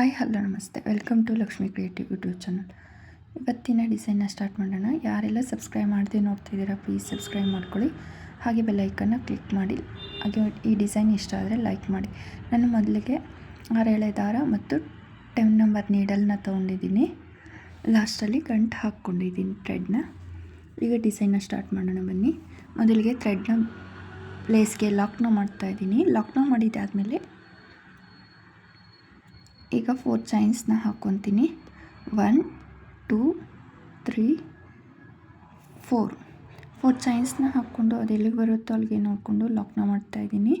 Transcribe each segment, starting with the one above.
Hi hello ನಮಸ್ತೆ welcome to Lakshmi creative YouTube channel ಇವತ್ತಿನ ಡಿಸೈನ್ನ ಸ್ಟಾರ್ಟ್ ಮಾಡೋಣ. ಯಾರೆಲ್ಲ ಸಬ್ಸ್ಕ್ರೈಬ್ ಮಾಡದೆ ನೋಡ್ತಿದ್ದೀರಾ ಪ್ಲೀಸ್ ಸಬ್ಸ್ಕ್ರೈಬ್ ಮಾಡ್ಕೊಳ್ಳಿ. ಹಾಗೆ ಬೆಲ್ಲೈಕನ್ನ ಕ್ಲಿಕ್ ಮಾಡಿ. ಹಾಗೆ ಈ ಡಿಸೈನ್ ಇಷ್ಟ ಆದರೆ ಲೈಕ್ ಮಾಡಿ. ನಾನು ಮೊದಲಿಗೆ ಆರೇಳೆ ದಾರ ಮತ್ತು ಟೆನ್ ನಂಬರ್ ನೀಡಲ್ನ ತೊಗೊಂಡಿದ್ದೀನಿ. ಲಾಸ್ಟಲ್ಲಿ ಗಂಟು ಹಾಕ್ಕೊಂಡಿದ್ದೀನಿ ಥ್ರೆಡ್ನ ಈಗ ಡಿಸೈನ್ನ ಸ್ಟಾರ್ಟ್ ಮಾಡೋಣ ಬನ್ನಿ. ಮೊದಲಿಗೆ ಥ್ರೆಡ್ನ ಪ್ಲೇಸ್ಗೆ ಲಾಕ್ನ ಮಾಡ್ತಾಯಿದ್ದೀನಿ ಲಾಕ್ನ ಮಾಡಿದ್ದಾದಮೇಲೆ ಈಗ ಫೋರ್ ಚೈನ್ಸ್ನ ಹಾಕ್ಕೊತೀನಿ one two three four four ಚೈನ್ಸ್ನ ಹಾಕ್ಕೊಂಡು ಅದು ಎಲ್ಲಿಗೆ ಬರುತ್ತೋ ಅಲ್ಲಿಗೆ ನೋಡಿಕೊಂಡು ಲಾಕ್ನ ಮಾಡ್ತಾಯಿದ್ದೀನಿ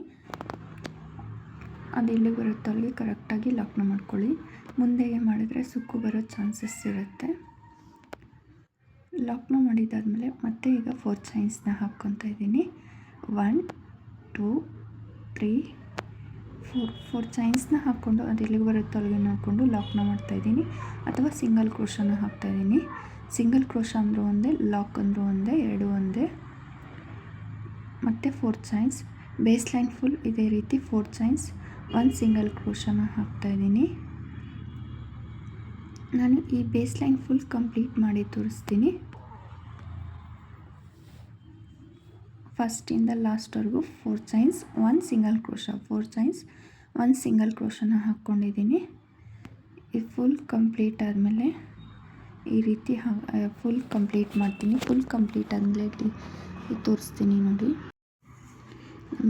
ಅದು ಎಲ್ಲಿಗೆ ಬರುತ್ತೋ ಅಲ್ಲಿಗೆ ಕರೆಕ್ಟಾಗಿ ಲಾಕ್ನ ಮಾಡ್ಕೊಳ್ಳಿ. ಮುಂದೆಗೆ ಮಾಡಿದರೆ ಸುಕ್ಕು ಬರೋ ಚಾನ್ಸಸ್ ಇರುತ್ತೆ. ಲಾಕ್ನ ಮಾಡಿದ್ದಾದಮೇಲೆ ಮತ್ತೆ ಈಗ ಫೋರ್ ಚೈನ್ಸ್ನ ಹಾಕ್ಕೊತಾ ಇದ್ದೀನಿ. One two three four four ಚೈನ್ಸ್ನ ಹಾಕ್ಕೊಂಡು ಅದು ಎಲ್ಲಿಗೆ ಬರುತ್ತೋ ಅಲ್ಲಿಗೆ ಹಾಕ್ಕೊಂಡು ಲಾಕ್ನ ಮಾಡ್ತಾಯಿದ್ದೀನಿ ಅಥವಾ ಸಿಂಗಲ್ ಕ್ರೋಶನ ಹಾಕ್ತಾಯಿದ್ದೀನಿ ಸಿಂಗಲ್ ಕ್ರೋಶ ಅಂದರೂ ಒಂದೇ, ಲಾಕ್ ಅಂದರೂ ಒಂದೇ, ಎರಡು ಒಂದೇ. ಮತ್ತು four chains. Base line full ಇದೇ ರೀತಿ ಫೋರ್ ಚೈನ್ಸ್. ಒಂದು ಸಿಂಗಲ್ ಕ್ರೋಶನ ಹಾಕ್ತಾಯಿದ್ದೀನಿ ನಾನು ಈ ಬೇಸ್ ಲೈನ್ ಫುಲ್ ಕಂಪ್ಲೀಟ್ ಮಾಡಿ ತೋರಿಸ್ತೀನಿ. ಫಸ್ಟಿಂದ ಲಾಸ್ಟ್ವರೆಗೂ four chains one single crochet four chains one single ಕ್ರೋಶನ ಹಾಕ್ಕೊಂಡಿದ್ದೀನಿ. ಈ ಫುಲ್ ಕಂಪ್ಲೀಟ್ ಆದಮೇಲೆ ಈ ರೀತಿ ಫುಲ್ ಕಂಪ್ಲೀಟ್ ಮಾಡ್ತೀನಿ. ಫುಲ್ ಕಂಪ್ಲೀಟ್ ಆದಮೇಲೆ ತೋರಿಸ್ತೀನಿ ನೋಡಿ.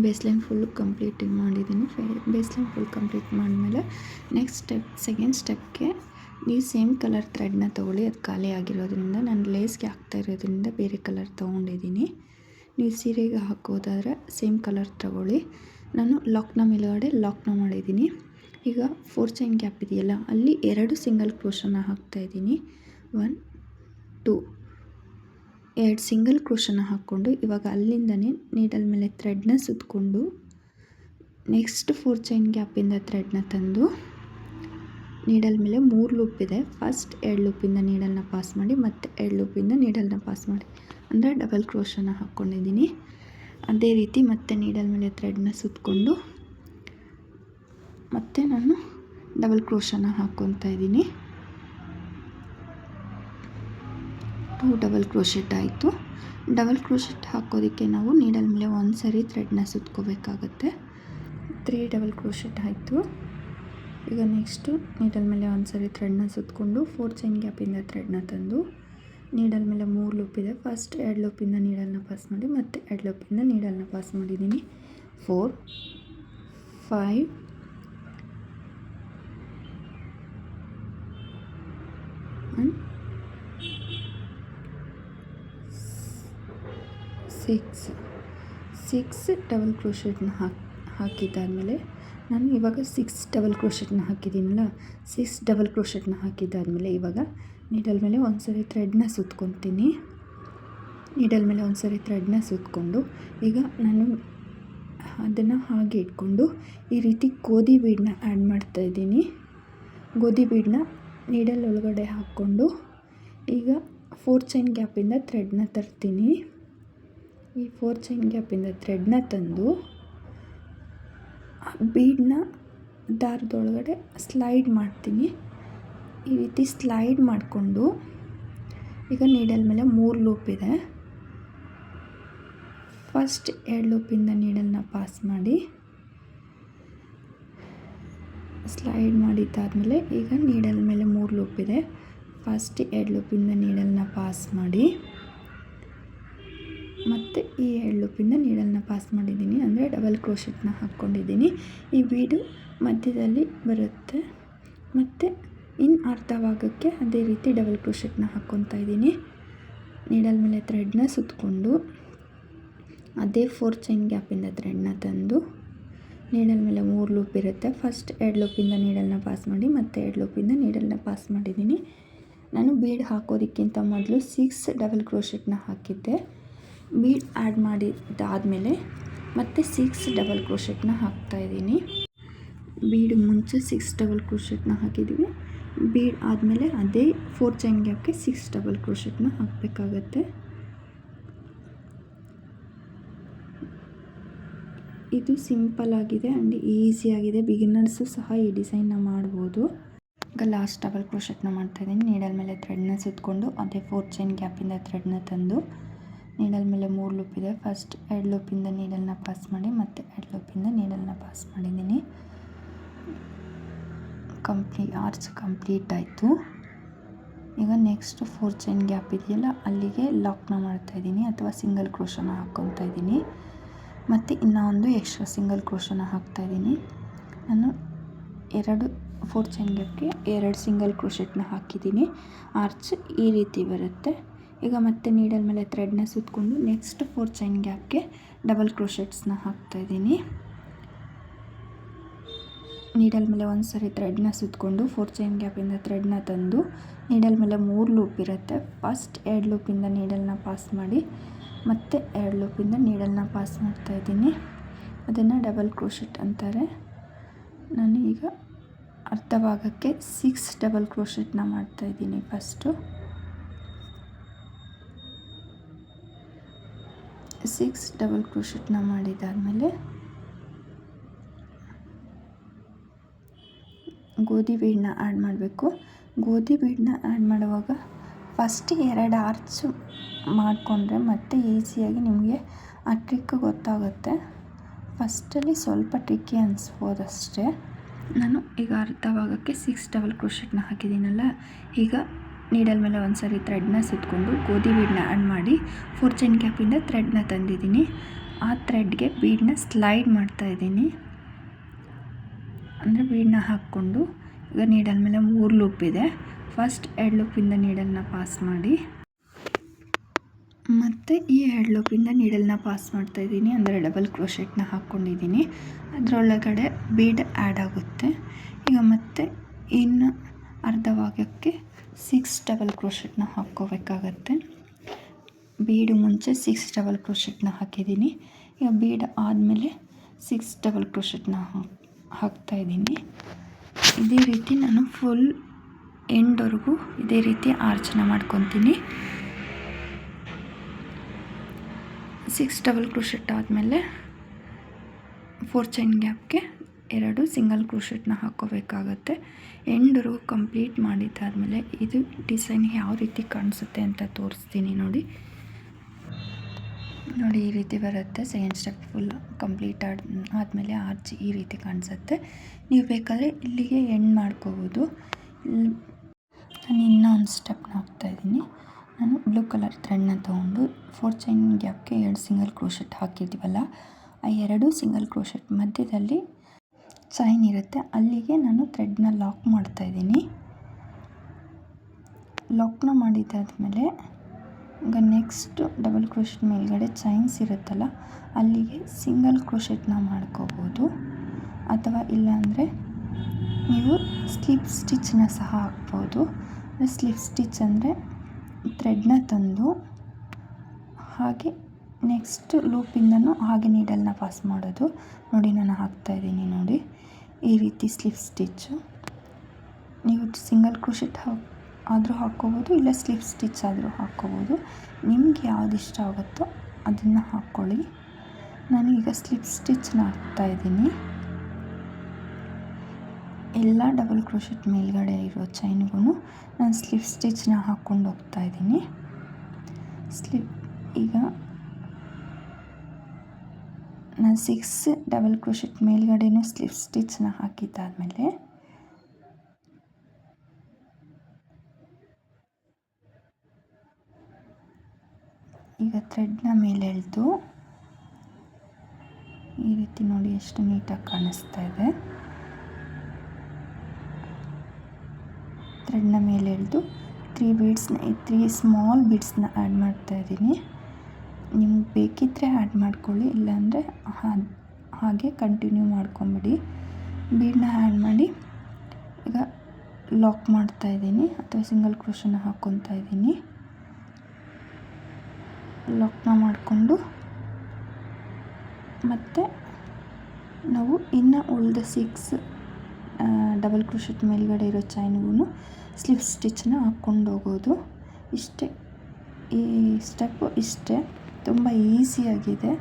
ಬೇಸ್ಲೈನ್ ಫುಲ್ ಕಂಪ್ಲೀಟ್ ಮಾಡಿದ್ದೀನಿ. ಬೇಸ್ಲೈನ್ ಫುಲ್ ಕಂಪ್ಲೀಟ್ ಮಾಡಿದ್ಮೇಲೆ ನೆಕ್ಸ್ಟ್ ಸ್ಟೆಪ್ ಸೆಕೆಂಡ್ ಸ್ಟೆಪ್ಗೆ ನೀವು ಸೇಮ್ ಕಲರ್ ಥ್ರೆಡ್ನ ತೊಗೊಳ್ಳಿ. ಅದು ಖಾಲಿ ಆಗಿರೋದ್ರಿಂದ, ನಾನು ಲೇಸ್ಗೆ ಹಾಕ್ತಾ ಇರೋದ್ರಿಂದ ಬೇರೆ ಕಲರ್ ತೊಗೊಂಡಿದ್ದೀನಿ. ನೀವು ಸೀರೆಗೆ ಹಾಕೋದಾದರೆ ಸೇಮ್ ಕಲರ್ ತಗೊಳ್ಳಿ. ನಾನು ಲಾಕ್ನ ಮೇಲುಗಡೆ ಲಾಕ್ನ ಮಾಡಿದ್ದೀನಿ. ಈಗ ಫೋರ್ ಚೈನ್ ಗ್ಯಾಪ್ ಇದೆಯಲ್ಲ, ಅಲ್ಲಿ ಎರಡು ಸಿಂಗಲ್ ಕ್ರೋಶನ ಹಾಕ್ತಾಯಿದ್ದೀನಿ ಒನ್ ಟೂ ಎರಡು ಸಿಂಗಲ್ ಕ್ರೋಶನ ಹಾಕ್ಕೊಂಡು ಇವಾಗ ಅಲ್ಲಿಂದನೇ ನೀಡಲ್ ಮೇಲೆ ಥ್ರೆಡ್ನ ಸುತ್ತಕೊಂಡು ನೆಕ್ಸ್ಟ್ ಫೋರ್ ಚೈನ್ ಗ್ಯಾಪಿಂದ ಥ್ರೆಡ್ನ ತಂದು ನೀಡಲ್ ಮೇಲೆ ಮೂರು ಲೂಪ್ ಇದೆ. ಫಸ್ಟ್ ಎರಡು ಲೂಪಿಂದ ನೀಡಲ್ನ ಪಾಸ್ ಮಾಡಿ, ಮತ್ತು ಎರಡು ಲೂಪಿಂದ ನೀಡಲ್ನ ಪಾಸ್ ಮಾಡಿ. ಅಂದರೆ ಡಬಲ್ ಕ್ರೋಶನ ಹಾಕ್ಕೊಂಡಿದ್ದೀನಿ ಅದೇ ರೀತಿ ಮತ್ತೆ ನೀಡಲ್ ಮೇಲೆ ಥ್ರೆಡ್ನ ಸುತ್ತಕೊಂಡು ಮತ್ತೆ ನಾನು ಡಬಲ್ ಕ್ರೋಶನ ಹಾಕ್ಕೊತಾ ಇದ್ದೀನಿ. ಟೂ ಡಬಲ್ ಕ್ರೋಶೆಟ್ ಆಯಿತು. ಡಬಲ್ ಕ್ರೋಶೆಟ್ ಹಾಕೋದಕ್ಕೆ ನಾವು ನೀಡಲ್ ಮೇಲೆ ಒಂದು ಸರಿ ಥ್ರೆಡ್ನ ಸುತ್ಕೋಬೇಕಾಗತ್ತೆ. ತ್ರೀ ಡಬಲ್ ಕ್ರೋಶೆಟ್ ಆಯಿತು. ಈಗ ನೆಕ್ಸ್ಟು ನೀಡಲ್ ಮೇಲೆ ಒಂದು ಸರಿ ಥ್ರೆಡ್ನ ಸುತ್ತಕೊಂಡು ಫೋರ್ ಚೈನ್ ಗ್ಯಾಪಿಂದ ಥ್ರೆಡ್ನ ತಂದು ನೀಡಲ್ ಮೇಲೆ ಮೂರು ಲೂಪ್ ಇದೆ. ಫಸ್ಟ್ ಎರಡು ಲೂಪಿಂದ ನೀಡಲ್ನ ಪಾಸ್ ಮಾಡಿ, ಮತ್ತು ಎರಡು ಲೂಪಿಂದ ನೀಡಲ್ನ ಪಾಸ್ ಮಾಡಿದ್ದೀನಿ. Four five six six double ಕ್ರೋಶೆಟ್ನ ಹಾಕಿ, ಹಾಕಿದ್ದಾದಮೇಲೆ ನಾನು ಇವಾಗ ಸಿಕ್ಸ್ ಡಬಲ್ ಕ್ರೋಶೆಟ್ನ ಹಾಕಿದ್ದೀನಲ್ಲ? ಸಿಕ್ಸ್ ಡಬಲ್ ಕ್ರೋಶೆಟ್ನ ಹಾಕಿದ್ದಾದಮೇಲೆ ಇವಾಗ ನೀಡಲ್ ಮೇಲೆ ಒಂದು ಸರಿ ಥ್ರೆಡ್ನ ಸುತ್ಕೊತೀನಿ. ನೀಡಲ್ ಮೇಲೆ ಒಂದು ಸರಿ ಥ್ರೆಡ್ನ ಸುತ್ಕೊಂಡು ಈಗ ನಾನು ಅದನ್ನು ಹಾಗೆ ಇಟ್ಕೊಂಡು ಈ ರೀತಿ ಗೋಧಿ ಬೀಡನ್ನ ಆ್ಯಡ್ ಮಾಡ್ತಾಯಿದ್ದೀನಿ ಗೋಧಿ ಬೀಡನ್ನ ನೀಡಲ್ ಒಳಗಡೆ ಹಾಕ್ಕೊಂಡು ಈಗ ಫೋರ್ ಚೈನ್ ಗ್ಯಾಪಿಂದ ಥ್ರೆಡ್ನ ತರ್ತೀನಿ. ಈ ಫೋರ್ ಚೈನ್ ಗ್ಯಾಪಿಂದ ಥ್ರೆಡ್ನ ತಂದು ಬೀಡನ್ನ ದಾರದೊಳಗಡೆ ಸ್ಲೈಡ್ ಮಾಡ್ತೀನಿ. ಈ ರೀತಿ ಸ್ಲೈಡ್ ಮಾಡಿಕೊಂಡು ಈಗ ನೀಡಲ್ ಮೇಲೆ ಮೂರು ಲೂಪ್ ಇದೆ. ಫಸ್ಟ್ ಎರಡು ಲೂಪಿಂದ ನೀಡಲ್ನ ಪಾಸ್ ಮಾಡಿ. ಸ್ಲೈಡ್ ಮಾಡಿದ್ದಾದಮೇಲೆ ಈಗ ನೀಡಲ್ ಮೇಲೆ ಮೂರು ಲೂಪ್ ಇದೆ. ಫಸ್ಟ್ ಎರಡು ಲೂಪಿಂದ ನೀಡಲ್ನ ಪಾಸ್ ಮಾಡಿ. ಮತ್ತು ಈ ಎರಡು ಲೂಪಿಂದ ನೀಡಲ್ನ ಪಾಸ್ ಮಾಡಿದ್ದೀನಿ. ಅಂದರೆ ಡಬಲ್ ಕ್ರೋಶೆಟ್ನ ಹಾಕ್ಕೊಂಡಿದ್ದೀನಿ ಈ ಬೀಡು ಮಧ್ಯದಲ್ಲಿ ಬರುತ್ತೆ. ಮತ್ತು ಇನ್ನು ಅರ್ಧ ಭಾಗಕ್ಕೆ ಅದೇ ರೀತಿ ಡಬಲ್ ಕ್ರೋಶೆಟ್ನ ಹಾಕ್ಕೊತಾ ಇದ್ದೀನಿ. ನೀಡಲ್ ಮೇಲೆ ಥ್ರೆಡ್ನ ಸುತ್ತಕೊಂಡು ಅದೇ ಫೋರ್ ಚೈನ್ ಗ್ಯಾಪಿಂದ ಥ್ರೆಡ್ನ ತಂದು ನೀಡಲ್ ಮೇಲೆ ಮೂರು ಲೂಪ್ ಇರುತ್ತೆ. ಫಸ್ಟ್ ಎರಡು ಲೂಪಿಂದ ನೀಡಲ್ನ ಪಾಸ್ ಮಾಡಿ ಮತ್ತು ಎರಡು ಲೂಪಿಂದ ನೀಡಲ್ನ ಪಾಸ್ ಮಾಡಿದ್ದೀನಿ. ನಾನು ಬೀಡ್ ಹಾಕೋದಕ್ಕಿಂತ ಮೊದಲು ಸಿಕ್ಸ್ ಡಬಲ್ ಕ್ರೋಶೆಟ್ನ ಹಾಕಿದ್ದೆ. ಬೀಡ್ ಆ್ಯಡ್ ಮಾಡಿದ್ದಾದಮೇಲೆ ಮತ್ತೆ ಸಿಕ್ಸ್ ಡಬಲ್ ಕ್ರೋಶೆಟ್ನ ಹಾಕ್ತಾಯಿದ್ದೀನಿ ಬೀಡ್ ಮುಂಚೆ ಸಿಕ್ಸ್ ಡಬಲ್ ಕ್ರೋಶೆಟ್ನ ಹಾಕಿದ್ದೀವಿ ಬೀಡ್ ಆದಮೇಲೆ ಅದೇ ಫೋರ್ ಚೈನ್ ಗ್ಯಾಪ್ಗೆ ಸಿಕ್ಸ್ ಡಬಲ್ ಕ್ರೋಶೆಟ್ನ ಹಾಕಬೇಕಾಗತ್ತೆ. ಇದು ಸಿಂಪಲ್ ಆಗಿದೆ ಆ್ಯಂಡ್ ಈಸಿಯಾಗಿದೆ ಬಿಗಿನರ್ಸು ಸಹ ಈ ಡಿಸೈನ್ನ ಮಾಡ್ಬೋದು. ಈಗ ಲಾಸ್ಟ್ ಡಬಲ್ ಕ್ರೋಶೆಟ್ನ ಮಾಡ್ತಾಯಿದ್ದೀನಿ ನೀಡಲ್ ಮೇಲೆ ಥ್ರೆಡ್ನ ಸುತ್ತಕೊಂಡು ಅದೇ ಫೋರ್ ಚೈನ್ ಗ್ಯಾಪಿಂದ ಥ್ರೆಡ್ನ ತಂದು ನೀಡಲ್ ಮೇಲೆ ಮೂರು ಲೂಪ್ ಇದೆ. ಫಸ್ಟ್ ಎರಡು ಲೂಪಿಂದ ನೀಡಲ್ನ ಪಾಸ್ ಮಾಡಿ ಮತ್ತು ಎರಡು ಲೂಪಿಂದ ನೀಡಲ್ನ ಪಾಸ್ ಮಾಡಿದ್ದೀನಿ. ಕಂಪ್ಲೀ ಆರ್ಚ್ ಕಂಪ್ಲೀಟ್ ಆಯಿತು. ಈಗ ನೆಕ್ಸ್ಟ್ ಫೋರ್ ಚೈನ್ ಗ್ಯಾಪ್ ಇದೆಯಲ್ಲ, ಅಲ್ಲಿಗೆ ಲಾಕ್ನ ಮಾಡ್ತಾಯಿದ್ದೀನಿ ಅಥವಾ ಸಿಂಗಲ್ ಕ್ರೋಶನ ಹಾಕ್ಕೊತಾ ಇದ್ದೀನಿ. ಮತ್ತು ಇನ್ನೊಂದು ಎಕ್ಸ್ಟ್ರಾ ಸಿಂಗಲ್ ಕ್ರೋಶನ ಹಾಕ್ತಾಯಿದ್ದೀನಿ ನಾನು ಎರಡು ಫೋರ್ ಚೈನ್ ಗ್ಯಾಪ್ಗೆ ಎರಡು ಸಿಂಗಲ್ ಕ್ರೋಶೆಟ್ನ ಹಾಕಿದ್ದೀನಿ. ಆರ್ಚ್ ಈ ರೀತಿ ಬರುತ್ತೆ. ಈಗ ಮತ್ತೆ ನೀಡಲ್ ಮೇಲೆ ಥ್ರೆಡ್ನ ಸುತ್ತಕೊಂಡು ನೆಕ್ಸ್ಟ್ ಫೋರ್ ಚೈನ್ ಗ್ಯಾಪ್ಗೆ ಡಬಲ್ ಕ್ರೋಶೆಟ್ಸ್ನ ಹಾಕ್ತಾಯಿದ್ದೀನಿ ನೀಡಲ್ ಮೇಲೆ ಒಂದು ಸರಿ ಥ್ರೆಡ್ನ ಸುತ್ತಕೊಂಡು ಫೋರ್ ಚೈನ್ ಗ್ಯಾಪಿಂದ ಥ್ರೆಡ್ನ ತಂದು ನೀಡಲ್ ಮೇಲೆ ಮೂರು ಲೂಪ್ ಇರುತ್ತೆ. ಫಸ್ಟ್ ಎರಡು ಲೂಪಿಂದ ನೀಡಲ್ನ ಪಾಸ್ ಮಾಡಿ, ಮತ್ತು ಎರಡು ಲೂಪಿಂದ ನೀಡಲ್ನ ಪಾಸ್ ಮಾಡ್ತಾಯಿದ್ದೀನಿ ಅದನ್ನು ಡಬಲ್ ಕ್ರೋಶೆಟ್ ಅಂತಾರೆ. ನಾನು ಈಗ ಅರ್ಧ ಭಾಗಕ್ಕೆ ಸಿಕ್ಸ್ ಡಬಲ್ ಕ್ರೋಶೆಟ್ನ ಮಾಡ್ತಾಯಿದ್ದೀನಿ ಫಸ್ಟು ಸಿಕ್ಸ್ ಡಬಲ್ ಕ್ರೋಶೆಟ್ನ ಮಾಡಿದಾದಮೇಲೆ ಗೋಧಿ ಬೀಡನ್ನ ಆ್ಯಡ್ ಮಾಡಬೇಕು. ಗೋಧಿ ಬೀಡನ್ನ ಆ್ಯಡ್ ಮಾಡುವಾಗ ಫಸ್ಟ್ ಎರಡು ಆರ್ಚು ಮಾಡಿಕೊಂಡ್ರೆ ಮತ್ತೆ ಈಸಿಯಾಗಿ ನಿಮಗೆ ಆ ಟ್ರಿಕ್ ಗೊತ್ತಾಗುತ್ತೆ. ಫಸ್ಟಲ್ಲಿ ಸ್ವಲ್ಪ ಟ್ರಿಕ್ಕಿ ಅನಿಸ್ಬೋದು ಅಷ್ಟೇ. ನಾನು ಈಗ ಅರ್ಧವಾಗಕ್ಕೆ ಸಿಕ್ಸ್ ಡಬಲ್ ಕ್ರೋಶೆಟ್ನ ಹಾಕಿದ್ದೀನಲ್ಲ, ಈಗ ನೀಡಲ್ ಮೇಲೆ ಒಂದು ಸಾರಿ ಥ್ರೆಡ್ನ ಸುತ್ತಕೊಂಡು ಗೋಧಿ ಬೀಡನ್ನ ಆ್ಯಡ್ ಮಾಡಿ ಫೋರ್ ಚೈನ್ ಕ್ಯಾಪಿಂದ ಥ್ರೆಡ್ನ ತಂದಿದ್ದೀನಿ. ಆ ಥ್ರೆಡ್ಗೆ ಬೀಡನ್ನ ಸ್ಲೈಡ್ ಮಾಡ್ತಾಯಿದ್ದೀನಿ ಅಂದರೆ ಬೀಡನ್ನ ಹಾಕ್ಕೊಂಡು ಈಗ ನೀಡಲ್ ಮೇಲೆ ಮೂರು ಲೂಪ್ ಇದೆ. ಫಸ್ಟ್ ಎರಡು ಲೂಪಿಂದ ನೀಡಲ್ನ ಪಾಸ್ ಮಾಡಿ. ಮತ್ತು ಈ ಎರಡು ಲೂಪಿಂದ ನೀಡಲ್ನ ಪಾಸ್ ಮಾಡ್ತಾ ಇದ್ದೀನಿ. ಅಂದರೆ ಡಬಲ್ ಕ್ರೋಶೆಟ್ನ ಹಾಕ್ಕೊಂಡಿದ್ದೀನಿ. ಅದರೊಳಗಡೆ ಬೀಡ್ ಆ್ಯಡ್ ಆಗುತ್ತೆ. ಈಗ ಮತ್ತೆ ಇನ್ನು ಅರ್ಧ ಭಾಗಕ್ಕೆ ಸಿಕ್ಸ್ ಡಬಲ್ ಕ್ರೋಶೆಟ್ನ ಹಾಕ್ಕೋಬೇಕಾಗತ್ತೆ. ಬೀಡ್ ಮುಂಚೆ ಸಿಕ್ಸ್ ಡಬಲ್ ಕ್ರೋಶೆಟ್ನ ಹಾಕಿದ್ದೀನಿ. ಈಗ ಬೀಡ್ ಆದಮೇಲೆ ಸಿಕ್ಸ್ ಡಬಲ್ ಕ್ರೋಶೆಟ್ನ ಹಾಕಿ ಹಾಕ್ತಾಯಿದ್ದೀನಿ ಇದೇ ರೀತಿ ನಾನು ಫುಲ್ ಎಂಡ್ವರೆಗೂ ಇದೇ ರೀತಿ ಆರ್ಚನೆ ಮಾಡ್ಕೊತೀನಿ. ಸಿಕ್ಸ್ ಡಬಲ್ ಕ್ರೋಶೆಟ್ ಆದಮೇಲೆ ಫೋರ್ ಚೈನ್ ಗ್ಯಾಪ್ಗೆ ಎರಡು ಸಿಂಗಲ್ ಕ್ರೋಶೆಟ್ನ ಹಾಕ್ಕೋಬೇಕಾಗತ್ತೆ. ಎಂಡ್ವರೆಗೂ ಕಂಪ್ಲೀಟ್ ಮಾಡಿದ್ದಾದಮೇಲೆ ಇದು ಡಿಸೈನ್ ಯಾವ ರೀತಿ ಕಾಣಿಸುತ್ತೆ ಅಂತ ತೋರಿಸ್ತೀನಿ ನೋಡಿ. ನೋಡಿ, ಈ ರೀತಿ ಬರುತ್ತೆ. ಸೆಕೆಂಡ್ ಸ್ಟೆಪ್ ಫುಲ್ ಕಂಪ್ಲೀಟ್ ಆಡ್ ಆದಮೇಲೆ ಆರ್ಚ್ ಈ ರೀತಿ ಕಾಣಿಸುತ್ತೆ. ನೀವು ಬೇಕಾದರೆ ಇಲ್ಲಿಗೆ ಎಂಡ್ ಮಾಡ್ಕೋಬೋದು. ನಾನು ಇನ್ನೂ ಒಂದು ಸ್ಟೆಪ್ನ ಹಾಕ್ತಾಯಿದ್ದೀನಿ ನಾನು ಬ್ಲೂ ಕಲರ್ ಥ್ರೆಡ್ನ ತೊಗೊಂಡು ಫೋರ್ ಚೈನ್ ಗ್ಯಾಪ್ಗೆ ಎರಡು ಸಿಂಗಲ್ ಕ್ರೋಶೆಟ್ ಹಾಕಿದ್ದೀವಲ್ಲ, ಆ ಎರಡು ಸಿಂಗಲ್ ಕ್ರೋಶೆಟ್ ಮಧ್ಯದಲ್ಲಿ ಚೈನ್ ಇರುತ್ತೆ. ಅಲ್ಲಿಗೆ ನಾನು ಥ್ರೆಡ್ನ ಲಾಕ್ ಮಾಡ್ತಾಯಿದ್ದೀನಿ ಲಾಕ್ನ ಮಾಡಿದ್ದಾದಮೇಲೆ ಈಗ ನೆಕ್ಸ್ಟು ಡಬಲ್ ಕ್ರೋಶೆಟ್ ಮೇಲ್ಗಡೆ ಚೈನ್ಸ್ ಇರುತ್ತಲ್ಲ, ಅಲ್ಲಿಗೆ ಸಿಂಗಲ್ ಕ್ರೋಶೆಟ್ನ ಮಾಡ್ಕೋಬೋದು. ಅಥವಾ ಇಲ್ಲಾಂದರೆ ನೀವು ಸ್ಲಿಪ್ ಸ್ಟಿಚ್ನ ಸಹ ಹಾಕ್ಬೋದು. ಸ್ಲಿಪ್ ಸ್ಟಿಚ್ ಅಂದರೆ ಥ್ರೆಡ್ನ ತಂದು ಹಾಗೆ ನೆಕ್ಸ್ಟ್ ಲೂಪಿಂದನೂ ಹಾಗೆ ನೀಡಲ್ನ ಪಾಸ್ ಮಾಡೋದು. ನೋಡಿ, ನಾನು ಹಾಕ್ತಾಯಿದ್ದೀನಿ ನೋಡಿ. ಈ ರೀತಿ ಸ್ಲಿಪ್ ಸ್ಟಿಚ್ಚು ನೀವು ಸಿಂಗಲ್ ಕ್ರೋಶೆಟ್ ಹಾಕಿ ಆದರೂ ಹಾಕ್ಕೋಬೋದು, ಇಲ್ಲ ಸ್ಲಿಪ್ ಸ್ಟಿಚ್ ಆದರೂ ಹಾಕ್ಕೋಬೋದು. ನಿಮ್ಗೆ ಯಾವ್ದು ಇಷ್ಟ ಆಗುತ್ತೋ ಅದನ್ನು ಹಾಕ್ಕೊಳ್ಳಿ. ನಾನೀಗ ಸ್ಲಿಪ್ ಸ್ಟಿಚ್ನ ಹಾಕ್ತಾಯಿದ್ದೀನಿ ಎಲ್ಲ ಡಬಲ್ ಕ್ರೋಶೆಟ್ ಮೇಲ್ಗಡೆ ಇರೋ ಚೈನ್ಗೂ ನಾನು ಸ್ಲಿಪ್ ಸ್ಟಿಚ್ನ ಹಾಕ್ಕೊಂಡು ಹೋಗ್ತಾ ಇದ್ದೀನಿ. ಸ್ಲಿಪ್ ಈಗ ನಾನು ಸಿಕ್ಸ್ ಡಬಲ್ ಕ್ರೋಶೆಟ್ ಮೇಲ್ಗಡೆನೂ ಸ್ಲಿಪ್ ಸ್ಟಿಚ್ನ ಹಾಕಿದ್ದಾದಮೇಲೆ ಈಗ ಥ್ರೆಡ್ನ ಮೇಲೆ ಎಳೆದು ಈ ರೀತಿ ನೋಡಿ ಎಷ್ಟು ನೀಟಾಗಿ ಕಾಣಿಸ್ತಾ ಇದೆ. ಥ್ರೆಡ್ನ ಮೇಲೆ ಎಳೆದು ತ್ರೀ ಬೀಡ್ಸ್ನ ತ್ರೀ ಸ್ಮಾಲ್ ಬೀಡ್ಸ್ನ ಆ್ಯಡ್ ಮಾಡ್ತಾ ಇದ್ದೀನಿ. ನಿಮ್ಗೆ ಬೇಕಿದ್ದರೆ ಆ್ಯಡ್ ಮಾಡ್ಕೊಳ್ಳಿ, ಇಲ್ಲಾಂದರೆ ಹಾಗೆ ಕಂಟಿನ್ಯೂ ಮಾಡ್ಕೊಂಬಿಡಿ. ಬೀಡನ್ನ ಆ್ಯಡ್ ಮಾಡಿ ಈಗ ಲಾಕ್ ಮಾಡ್ತಾ ಇದ್ದೀನಿ, ಅಥವಾ ಸಿಂಗಲ್ ಕ್ರೋಶನ ಹಾಕ್ಕೊತಾ ಇದ್ದೀನಿ. ಲಾಕ್ನ ಮಾಡಿಕೊಂಡು ಮತ್ತು ನಾವು ಇನ್ನು ಉಳಿದ ಸಿಕ್ಸ್ ಡಬಲ್ ಕ್ರೋಶೆಟ್ ಮೇಲ್ಗಡೆ ಇರೋ ಚೈನ್ಗೂ ಸ್ಲಿಪ್ ಸ್ಟಿಚ್ನ ಹಾಕ್ಕೊಂಡು ಹೋಗೋದು. ಇಷ್ಟೇ, ಈ ಸ್ಟೆಪ್ಪು ಇಷ್ಟೇ, ತುಂಬ ಈಸಿಯಾಗಿದೆ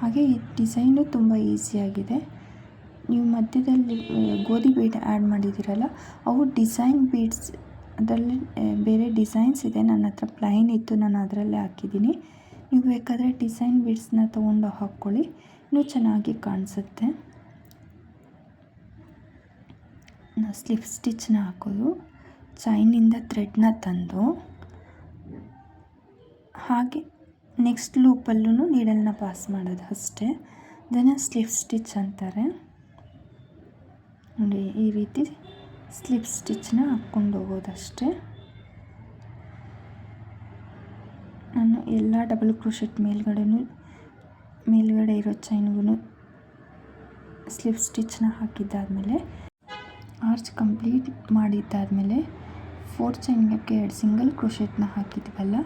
ಹಾಗೆ ಈ ಡಿಸೈನು ತುಂಬ ಈಸಿಯಾಗಿದೆ ನೀವು ಮಧ್ಯದಲ್ಲಿ ಗೋಧಿ ಬೀಡ್ ಆ್ಯಡ್ ಮಾಡಿದ್ದೀರಲ್ಲ, ಅವು ಡಿಸೈನ್ ಬೀಡ್ಸ್ ಅದರಲ್ಲಿ ಬೇರೆ ಡಿಸೈನ್ಸ್ ಇದೆ. ನನ್ನ ಹತ್ರ ಪ್ಲೈನ್ ಇತ್ತು, ನಾನು ಅದರಲ್ಲೇ ಹಾಕಿದ್ದೀನಿ. ನೀವು ಬೇಕಾದರೆ ಡಿಸೈನ್ ಬಿಡ್ಸ್ನ ತೊಗೊಂಡು ಹಾಕ್ಕೊಳ್ಳಿ. ಇನ್ನೂ ಚೆನ್ನಾಗಿ ಕಾಣಿಸುತ್ತೆ. ನಾವು ಸ್ಲಿಪ್ ಸ್ಟಿಚ್ನ ಹಾಕೋದು. ಚೈನಿಂದ ಥ್ರೆಡ್ನ ತಂದು. ಹಾಗೆ ನೆಕ್ಸ್ಟ್ ಲೂಪಲ್ಲೂ ನೀಡಲ್ನ ಪಾಸ್ ಮಾಡೋದು ಅಷ್ಟೇ. ದೆನ್ ಸ್ಲಿಪ್ ಸ್ಟಿಚ್ ಅಂತಾರೆ. ನೋಡಿ, ಈ ರೀತಿ ಸ್ಲಿಪ್ ಸ್ಟಿಚ್ನ ಹಾಕ್ಕೊಂಡು ಹೋಗೋದಷ್ಟೇ. ನಾನು ಎಲ್ಲ ಡಬಲ್ ಕ್ರೋಶೆಟ್ ಮೇಲ್ಗಡೆನೂ, ಮೇಲ್ಗಡೆ ಇರೋ ಚೈನ್ಗೂ ಸ್ಲಿಪ್ ಸ್ಟಿಚ್ನ ಹಾಕಿದ್ದಾದಮೇಲೆ, ಆರ್ಚ್ ಕಂಪ್ಲೀಟ್ ಮಾಡಿದ್ದಾದಮೇಲೆ ಫೋರ್ ಚೈನ್ಗೆ ಎರಡು ಸಿಂಗಲ್ ಕ್ರೋಶೆಟ್ನ ಹಾಕಿದ್ವಲ್ಲ,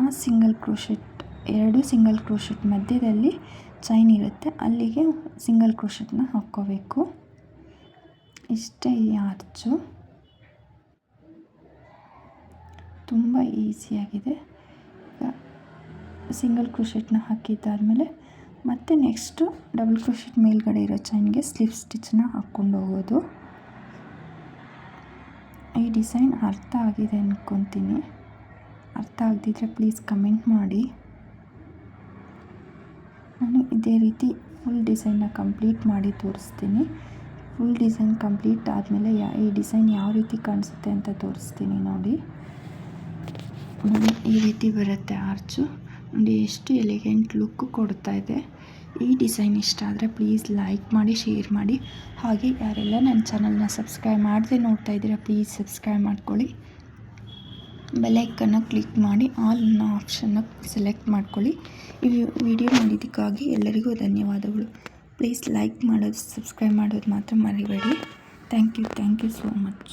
ಆ ಸಿಂಗಲ್ ಕ್ರೋಶೆಟ್, ಎರಡು ಸಿಂಗಲ್ ಕ್ರೋಶೆಟ್ ಮಧ್ಯದಲ್ಲಿ ಚೈನ್ ಇರುತ್ತೆ, ಅಲ್ಲಿಗೆ ಸಿಂಗಲ್ ಕ್ರೋಶೆಟ್ನ ಹಾಕ್ಕೋಬೇಕು. ಇಷ್ಟೇ ಈ ಆರ್ಚು. ತುಂಬ ಈಸಿಯಾಗಿದೆ. ಸಿಂಗಲ್ ಕ್ರೋಶೆಟ್ನ ಹಾಕಿದ್ದಾದಮೇಲೆ ಮತ್ತೆ ನೆಕ್ಸ್ಟು ಡಬಲ್ ಕ್ರೋಶೆಟ್ ಮೇಲ್ಗಡೆ ಇರೋ ಚೈನ್ಗೆ ಸ್ಲಿಪ್ ಸ್ಟಿಚ್ನ ಹಾಕ್ಕೊಂಡು ಹೋಗೋದು. ಈ ಡಿಸೈನ್ ಅರ್ಥ ಆಗಿದೆ ಅಂದ್ಕೊತೀನಿ ಅರ್ಥ ಆಗದಿದ್ದರೆ ಪ್ಲೀಸ್ ಕಮೆಂಟ್ ಮಾಡಿ. ನಾನು ಇದೇ ರೀತಿ ಫುಲ್ ಡಿಸೈನ್ನ ಕಂಪ್ಲೀಟ್ ಮಾಡಿ ತೋರಿಸ್ತೀನಿ. ಫುಲ್ ಡಿಸೈನ್ ಕಂಪ್ಲೀಟ್ ಆದಮೇಲೆ ಯಾ ಈ ಡಿಸೈನ್ ಯಾವ ರೀತಿ ಕಾಣಿಸುತ್ತೆ ಅಂತ ತೋರಿಸ್ತೀನಿ ನೋಡಿ ನೋಡಿ. ಈ ರೀತಿ ಬರುತ್ತೆ ಆರ್ಚು. ನೋಡಿ, ಎಷ್ಟು ಎಲಿಗೆಂಟ್ ಲುಕ್ ಕೊಡ್ತಾ ಇದೆ. ಈ ಡಿಸೈನ್ ಇಷ್ಟ ಆದರೆ ಪ್ಲೀಸ್ ಲೈಕ್ ಮಾಡಿ ಶೇರ್ ಮಾಡಿ. ಹಾಗೆ ಯಾರೆಲ್ಲ ನನ್ನ ಚಾನಲ್ನ ಸಬ್ಸ್ಕ್ರೈಬ್ ಮಾಡದೆ ನೋಡ್ತಾ ಇದ್ದೀರಾ ಪ್ಲೀಸ್ ಸಬ್ಸ್ಕ್ರೈಬ್ ಮಾಡ್ಕೊಳ್ಳಿ. ಬೆಲೈಕನ್ನು ಕ್ಲಿಕ್ ಮಾಡಿ ಆಲ್ ಅನ್ನೋ ಆಪ್ಷನ್ನ ಸೆಲೆಕ್ಟ್ ಮಾಡ್ಕೊಳ್ಳಿ. ಈ ವಿಡಿಯೋ ನೋಡಿದ್ದಕ್ಕಾಗಿ ಎಲ್ಲರಿಗೂ ಧನ್ಯವಾದಗಳು. ಪ್ಲೀಸ್ ಲೈಕ್ ಮಾಡೋದು ಸಬ್ಸ್ಕ್ರೈಬ್ ಮಾಡೋದು ಮಾತ್ರ ಮರಿಬೇಡಿ. Thank you thank you so much